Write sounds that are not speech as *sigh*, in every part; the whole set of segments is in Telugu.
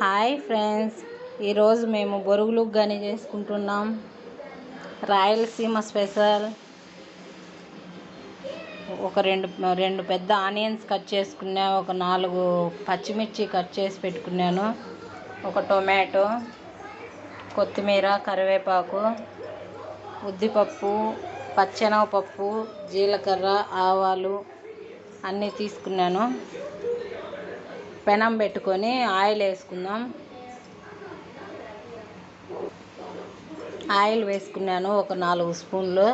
Hi friends. ఈరోజు మేము బొరుగులు గని చేసుకుంటున్నాం. రాయలసీమ స్పెషల్. ఒక రెండు రెండు పెద్ద ఆనియన్స్ కట్ చేసుకున్నా ఒక నాలుగు పచ్చిమిర్చి కట్ చేసి పెట్టుకున్నాను. ఒక టొమాటో కొత్తిమీర కరివేపాకు ఉద్దిపప్పు పచ్చెనగపప్పు జీలకర్ర ఆవాలు అన్నీ తీసుకున్నాను. పెనం పెట్టుకొని ఆయిల్ వేసుకుందాం. ఆయిల్ వేసుకున్నాను ఒక నాలుగు స్పూన్లు.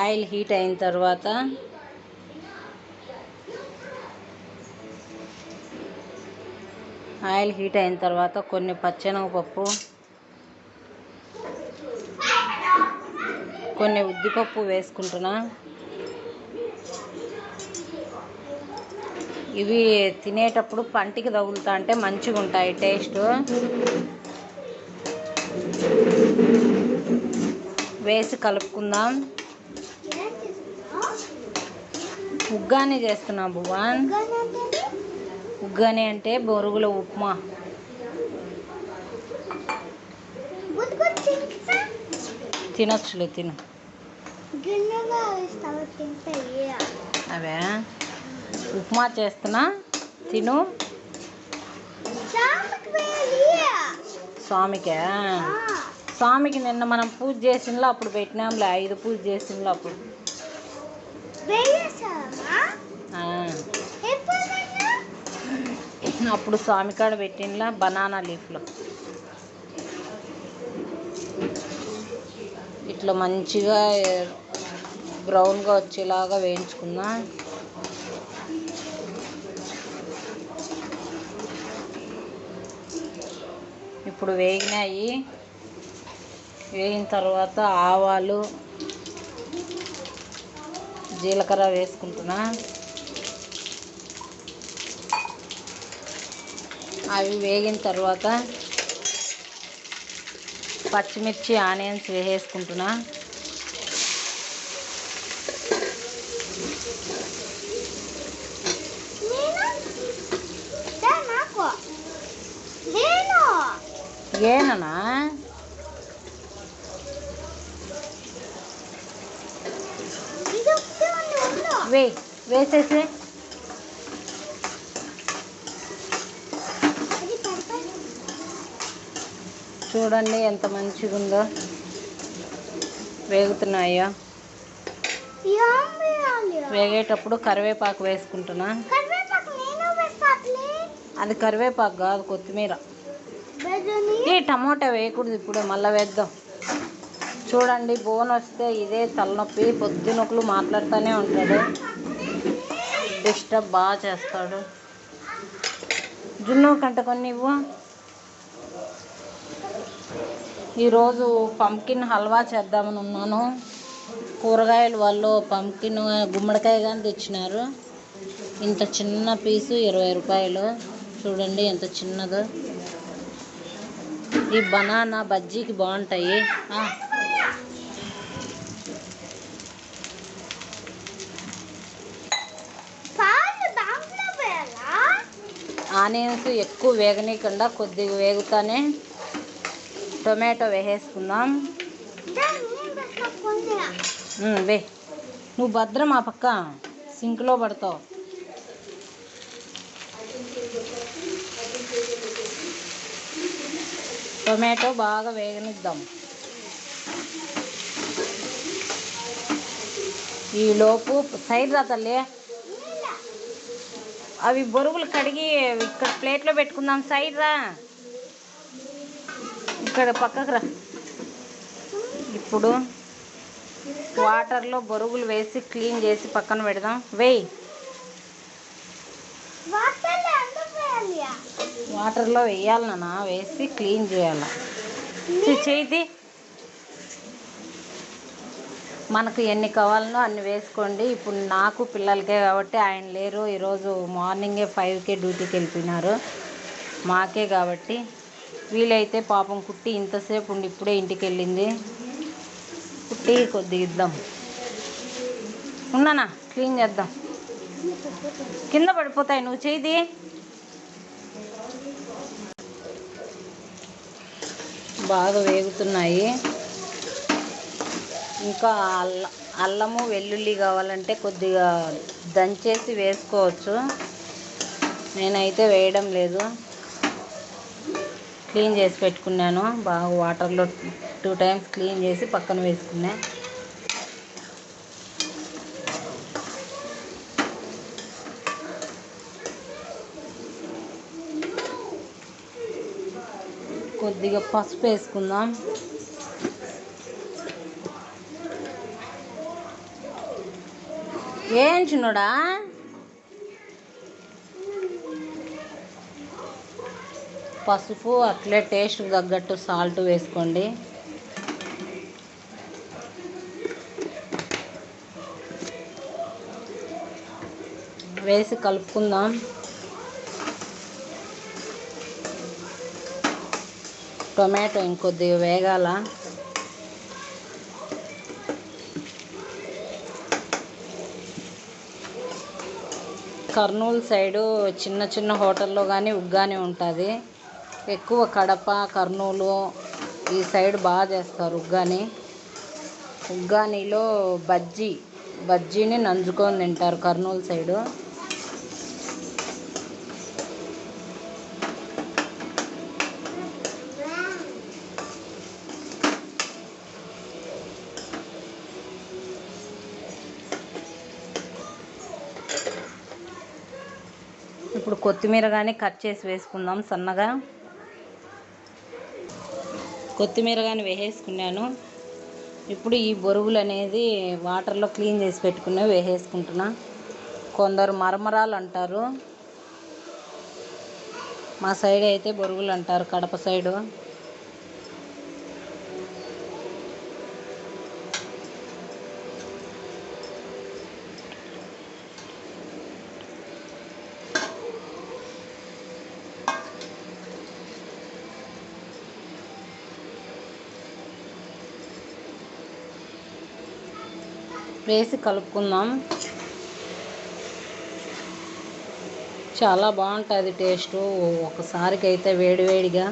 ఆయిల్ హీట్ అయిన తర్వాత ఆయిల్ హీట్ అయిన తర్వాత కొన్ని పచ్చెనగపప్పు కొన్ని ఉద్దిపప్పు వేసుకుంటున్నా. ఇవి తినేటప్పుడు పంటికి తగులుతా అంటే మంచిగా ఉంటాయి టేస్ట్. వేసి కలుపుకుందాం. ఉగ్గాని చేస్తున్నా భువాన్ ఉగ్గాని అంటే బొరుగుల ఉప్మా. తినొచ్చులే తిను. అవే. ఉప్మా చేస్తున్నా. తిను. స్వామికే స్వామికి. నిన్న మనం పూజ చేసినలో అప్పుడు పెట్టినాంలే. ఐదు పూజ చేసినలో అప్పుడు. అప్పుడు స్వామి కాడ పెట్టినలా బనానా లీఫ్లో. ఇట్లా మంచిగా బ్రౌన్గా వచ్చేలాగా వేయించుకుందాం. ఇప్పుడు వేగినాయి. వేగిన తర్వాత ఆవాలు జీలకర్ర వేసుకుంటున్నా. అవి వేగిన తర్వాత పచ్చిమిర్చి ఆనియన్స్ వేసేసుకుంటున్నా నాకు నేను ఉండు వే వేసేసి. చూడండి ఎంత మంచిగా ఉందో వేగుతున్నాయో. వేగేటప్పుడు కరివేపాకు వేసుకుంటున్నా. అది కరివేపాకు కాదు కొత్తిమీర. ఏ టమోటా వేయకూడదు ఇప్పుడు మళ్ళీ వేద్దాం. చూడండి బోన్ వస్తే ఇదే తలనొప్పి పొద్దునొకలు మాట్లాడుతూనే ఉంటాడు డిస్టర్బ్ బాగా చేస్తాడు. జున్ను కంట కొన్ని ఇవ్వు. ఈరోజు పంకిన్ హల్వా చేద్దామని ఉన్నాను. కూరగాయలు వాళ్ళు పంకిన్ గుమ్మడికాయ కానీ తెచ్చినారు. ఇంత చిన్న పీసు ఇరవై రూపాయలు. చూడండి ఎంత చిన్నదో. ఈ బనానా బజ్జీకి బాగుంటాయి. ఆనియన్స్ ఎక్కువ వేగనీయకుండా కొద్దిగా వేగుతానే టొమాటో వేసేసుకుందాం. వే. నువ్వు భద్రం ఆ పక్క సింక్లో పడతావు. టొమాటో బాగా వేగనిద్దాం. ఈలోపు సైడ్ రా తల్లి అవి బొరుగులు కడిగి ఇక్కడ ప్లేట్లో పెట్టుకుందాం. సైడ్ రా. ఇక్కడ పక్కకు రా. ఇప్పుడు వాటర్లో బొరుగులు వేసి క్లీన్ చేసి పక్కన పెడదాం. వేయి. వాటర్లో వేయాలి నాన్న వేసి క్లీన్ చేయాలి. చేతి మనకు ఎన్ని కావాలనో అన్ని వేసుకోండి. ఇప్పుడు నాకు పిల్లలకే కాబట్టి ఆయన లేరు. ఈరోజు మార్నింగే ఫైవ్కే డ్యూటీకి వెళ్ళిపోయినారు. మాకే కాబట్టి. వీలైతే పాపం కుట్టి ఇంతసేపు ఉండి ఇప్పుడే ఇంటికి వెళ్ళింది. కుట్టి కొద్దిగా ఇద్దాం. ఉన్నానా? క్లీన్ చేద్దాం. కింద పడిపోతాయి. నువ్వు చేయి బాగా వేగుతున్నాయి. ఇంకా అల్ల అల్లము వెల్లుల్లి కావాలంటే కొద్దిగా దంచేసి వేసుకోవచ్చు. నేనైతే వేయడం లేదు. క్లీన్ చేసి పెట్టుకున్నాను. బాగా వాటర్లో టూ టైమ్స్ క్లీన్ చేసి పక్కన వేసుకున్నాను కొద్దిగా పసుపు వేసుకుందాం. ఏం చిన్నోడా? పసుపు అట్లే టేస్ట్కి తగ్గట్టు సాల్ట్ వేసుకోండి. వేసి కలుపుకుందాం. టొమాటో ఇంకొద్దిగా వేగాల. కర్నూలు సైడు చిన్న చిన్న హోటల్లో కానీ ఉగ్గాని ఉంటుంది. ఎక్కువ కడప కర్నూలు ఈ సైడ్ బాగా చేస్తారు ఉగ్గాని. ఉగ్గానిలో బజ్జీ బజ్జీని నంజుకొని తింటారు కర్నూలు సైడు. ఇప్పుడు కొత్తిమీర కానీ కట్ చేసి వేసుకుందాం సన్నగా. కొత్తిమీర కానీ వేసేసుకున్నాను. ఇప్పుడు ఈ బొరుగులు అనేది వాటర్లో క్లీన్ చేసి పెట్టుకునే వేసేసుకుంటున్నా. కొందరు మరమరాలు అంటారు. మా సైడ్ అయితే బొరుగులు అంటారు కడప సైడు వేసి కలుపుకుందాం. చాలా బాగుంటుంది టేస్ట్. ఒకసారికి అయితే వేడివేడిగా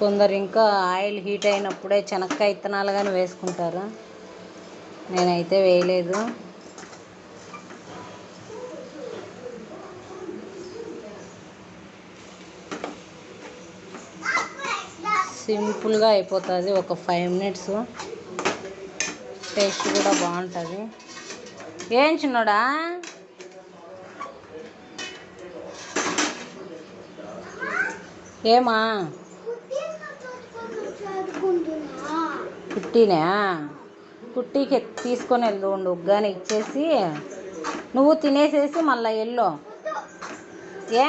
కొందరు ఇంకా ఆయిల్ హీట్ అయినప్పుడే శనక్కాయ ఇత్తనాలు కానీ వేసుకుంటారు. నేనైతే వేయలేదు. సింపుల్గా అయిపోతుంది ఒక ఫైవ్ మినిట్స్. టేస్ట్ కూడా బాగుంటుంది. ఏం చిన్నోడా? ఏమా? చదువుకుంటున్నా పుట్టినా పుట్టికి తీసుకొని వెళ్ళు ఉండు. ఉగ్గాని ఇచ్చేసి నువ్వు తినేసేసి మళ్ళీ ఎల్లో ఏ?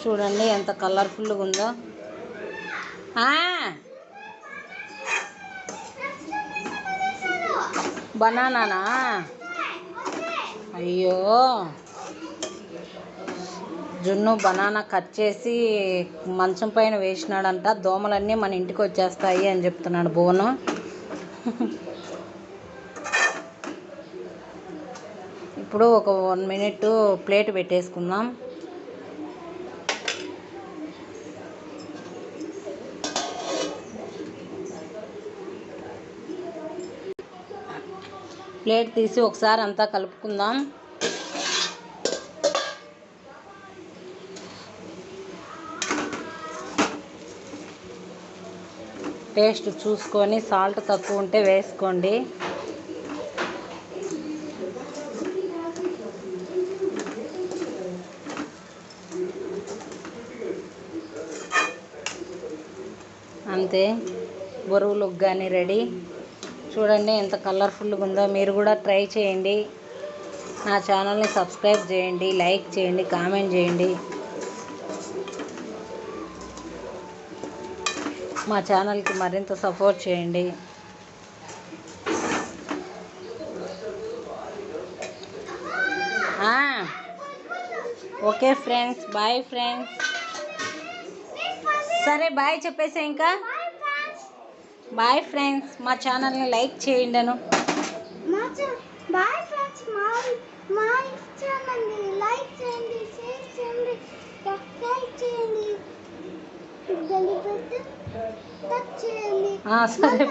చూడండి ఎంత కలర్ఫుల్గా ఉందో. బనానానా? అయ్యో. జున్ను బనానా కట్ చేసి మంచం పైన వేసినాడంట. దోమలన్నీ మన ఇంటికి వచ్చేస్తాయి అని చెప్తున్నాడు భువను ఇప్పుడు ఒక వన్ మినిట్ ప్లేట్ పెట్టేసుకుందాం. ప్లేట్ తీసి ఒకసారి అంతా కలుపుకుందాం. టేస్ట్ చూసుకొని సాల్ట్ తక్కువ ఉంటే వేసుకోండి. అంతే బరువులకు కానీ రెడీ. చూడండి ఎంత కలర్ఫుల్గా ఉందో. మీరు కూడా ట్రై చేయండి. నా ఛానల్ని సబ్స్క్రైబ్ చేయండి లైక్ చేయండి కామెంట్ చేయండి. మా ఛానల్కి మరింత సపోర్ట్ చేయండి. ఓకే ఫ్రెండ్స్ బాయ్ ఫ్రెండ్స్ సరే బాయ్ చెప్పేసే ఇంకా. బాయ్ ఫ్రెండ్స్ మా ఛానల్ని లైక్ చేయండి అను బాయ్ ఫ్రెండ్స్ మా మా ఇష్టమండి లైక్ చేయండి షేర్ చేయండి సబ్స్క్రైబ్ చేయండి బెల్ బటన్ టచ్ చేయండి. ఆ, సరే.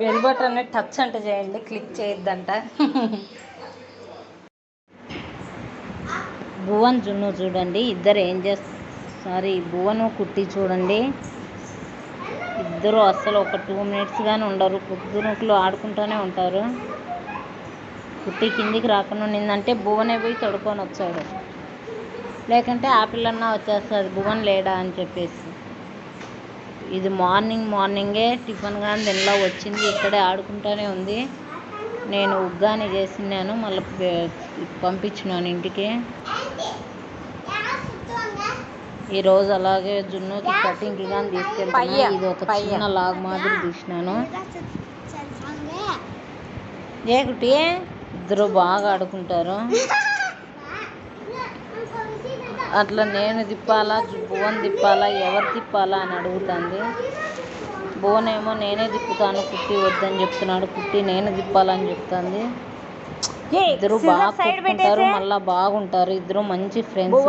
బెల్ బటన్ టచ్ అంటే చేయండి క్లిక్ చేయొద్దంట. *laughs* భువన్ జున్ను చూడండి ఇద్దరు ఏం చేస్తారు? సారీ భువను కుట్టి చూడండి. ఇద్దరు అస్సలు ఒక టూ మినిట్స్ కానీ ఉండరు. పొద్దునకులు ఆడుకుంటూనే ఉంటారు. కుట్టి కిందికి రాకుండా ఉండిందంటే భువనే పోయి తడుకొని వచ్చాడు. లేకంటే ఆ పిల్లన్నా వచ్చేస్తుంది భువన్ లేడా అని చెప్పేసి. ఇది మార్నింగ్ మార్నింగే టిఫిన్ కానీ తినలా వచ్చింది ఇక్కడే ఆడుకుంటూనే ఉంది. నేను ఉగ్గాని చేసినాను మళ్ళీ పంపించినాను ఇంటికి. ఈరోజు అలాగే జున్నుకి కటింగ్ కానీ తీసుకెళ్తాను ఇది ఒక చిన్న లాగ్ మాదిరి తీసినాను. ఏ కుట్టి ఇద్దరు బాగా ఆడుకుంటారు. అట్లా నేను తిప్పాలా భువన్ తిప్పాలా ఎవరు తిప్పాలా అని అడుగుతుంది. భువన్ ఏమో నేనే తిప్పుతాను కుట్టి వద్దని చెప్తున్నాడు. కుట్టి నేను తిప్పాలని చెప్తుంది. ఇద్దరు బాగా కొట్టుకుంటారు మళ్ళా బాగుంటారు. ఇద్దరు మంచి ఫ్రెండ్స్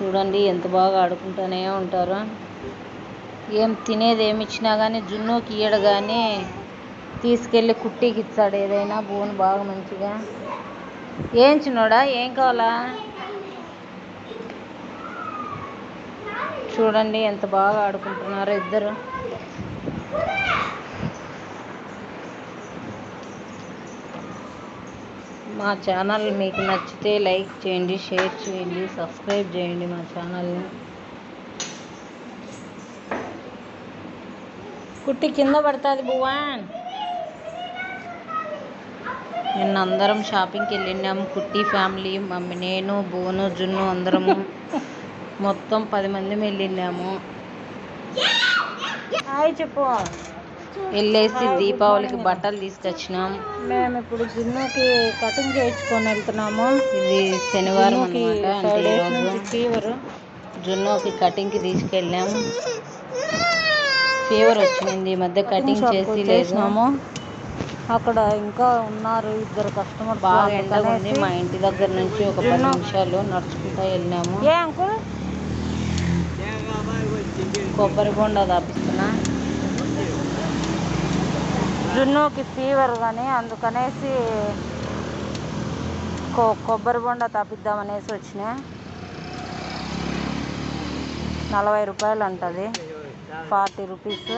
చూడండి ఎంత బాగా ఆడుకుంటూనే ఉంటారు. ఏం తినేది ఏమి ఇచ్చినా కానీ జున్నుకి ఇయ్యడు కానీ తీసుకెళ్ళి కుట్టికి ఇస్తాడు ఏదైనా బోన్ బాగా మంచిగా. ఏం చిన్నోడా ఏం కావాలా? చూడండి ఎంత బాగా ఆడుకుంటున్నారో ఇద్దరు. మా ఛానల్ మీకు నచ్చితే లైక్ చేయండి షేర్ చేయండి సబ్స్క్రైబ్ చేయండి మా ఛానల్ని. కుట్టి కింద పడుతుంది భువాన్. నిన్న అందరం షాపింగ్కి వెళ్ళినాము కుట్టి ఫ్యామిలీ మమ్మీ నేను బోను జున్ను అందరము. మొత్తం పది మంది వెళ్ళినాము. హాయ్ చెప్పు. వెళ్ళేసి దీపావళికి బట్టలు తీసుకొచ్చినాం. మేము ఇప్పుడు జున్నుకి కటింగ్ చేయించుకొని వెళ్తున్నాము. ఇది శనివారం అనమాట అంటే ఈరోజు ఫీవర్ జున్నుకి కటింగ్కి తీసుకెళ్ళాము ఫీవర్ వచ్చింది ఈ మధ్య కటింగ్ చేసి లేచినాము అక్కడ ఇంకా ఉన్నారు ఇద్దరు కస్టమర్ బాగా ఎండ ఉంది మా ఇంటి దగ్గర నుంచి ఒక పది నిమిషాలు నడుచుకుంటా వెళ్ళినాము కొబ్బరి బొండ జున్నుకి ఫీవర్ కానీ అందుకనేసి కొ కొబ్బరి బొండ తాపిద్దామనేసి వచ్చిన. నలభై రూపాయలు అంటుంది ఫార్టీ రూపీస్.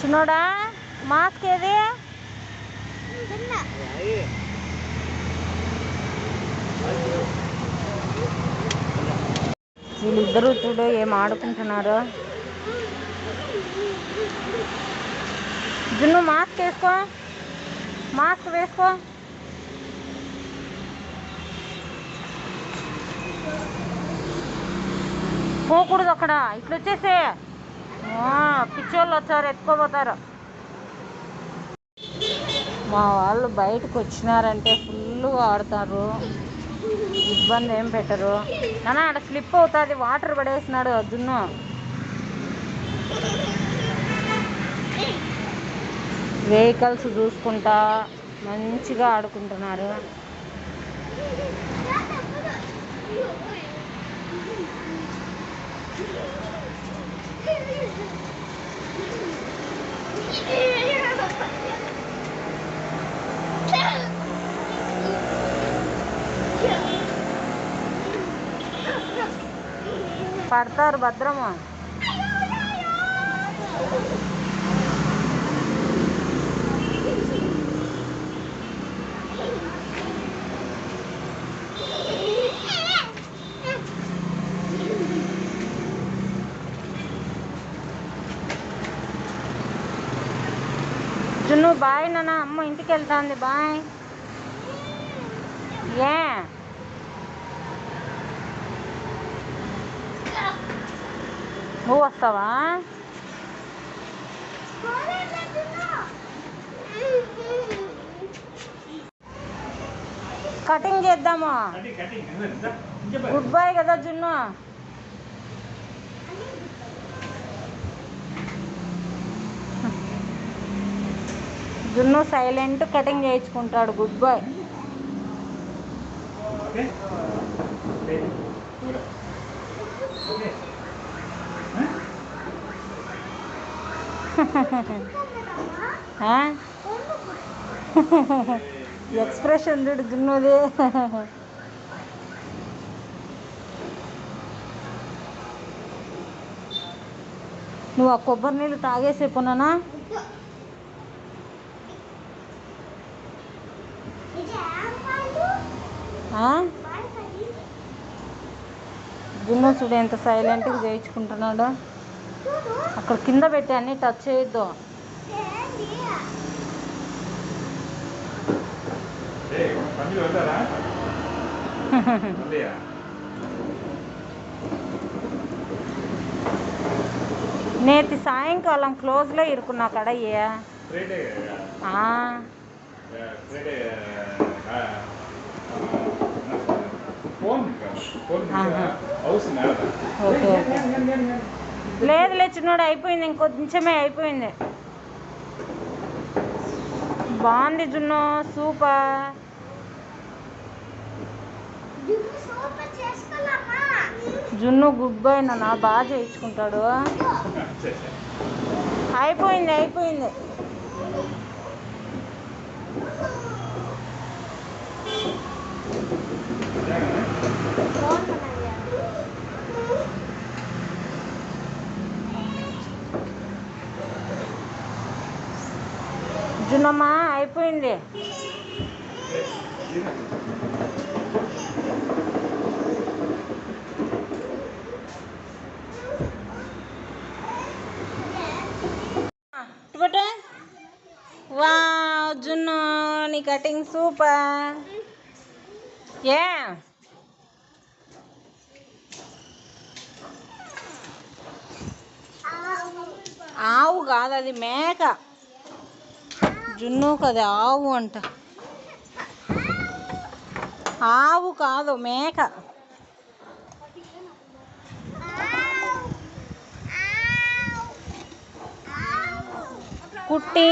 చిన్నోడా మాస్క్ ఏది? వీళ్ళిద్దరూ చూడు ఏం ఆడుకుంటున్నారు. జున్ను మాస్క్ వేసుకో. మాస్క్ వేసుకో. పోకూడదు అక్కడ. ఇట్లా వచ్చేసే. పిచ్చోళ్ళు వచ్చారు ఎత్తుకోపోతారు మా వాళ్ళు బయటకు వచ్చినారంటే ఫుల్గా ఆడతారు. ఇబ్బంది ఏం పెట్టరు. నాన్న ఆడ స్లిప్ అవుతుంది వాటర్ పడేసినాడు జున్ను. వెహికల్స్ చూసుకుంటా మంచిగా ఆడుకుంటున్నారు. *laughs* పడతారు భద్రము? జున్ను బాయ్ నాన్న అమ్మ ఇంటికి వెళ్తాంది బాయ్. ఏ? నువ్వు వస్తావా కటింగ్ చేద్దాము గుడ్ బై కదా జున్ను. జున్ను silent cutting చేయించుకుంటాడు. Good bye. Okay లేదు ఓకే ఎక్స్ప్రెషన్ చూడు జున్నుది నువ్వు ఆ కొబ్బరి నీళ్ళు తాగేసే పోనానా? ఆ? చూడు ఎంత సైలెంట్గా చేయించుకుంటున్నాడు అక్కడ కింద పెట్టి అన్ని టచ్ చేయొద్దు నేతి సాయంకాలం క్లోజ్లో ఇరుకున్నా కడయ్యా ఓకే ఓకే లేదు లేదు చిన్నోడు అయిపోయింది ఇంకొంచెమే అయిపోయింది. బాగుంది జున్ను సూపర్. జున్ను గుడ్ బై నాన్న బాగా చేయించుకుంటాడు. అయిపోయింది అయిపోయింది. జున్నమ్మ అయిపోయింది. ఇటుపట్టు. వావ్ జున్ను నీ కటింగ్ సూపర్. ఏ? ఆవు కాదు అది మేక. జున్ను కదా ఆవు అంట. ఆవు కాదు మేక. కుట్టి.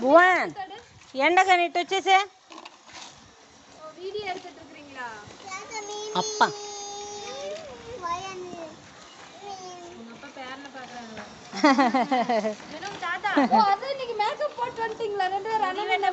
భువన్ ఎండగా ఇటు వచ్చేసే *laughs* மேடம் தாத்தா. ஓ அது இன்னைக்கு மேக்கப் போட்டு வந்துட்டீங்களா? ரெண்டு பேரும் அண்ணன் என்ன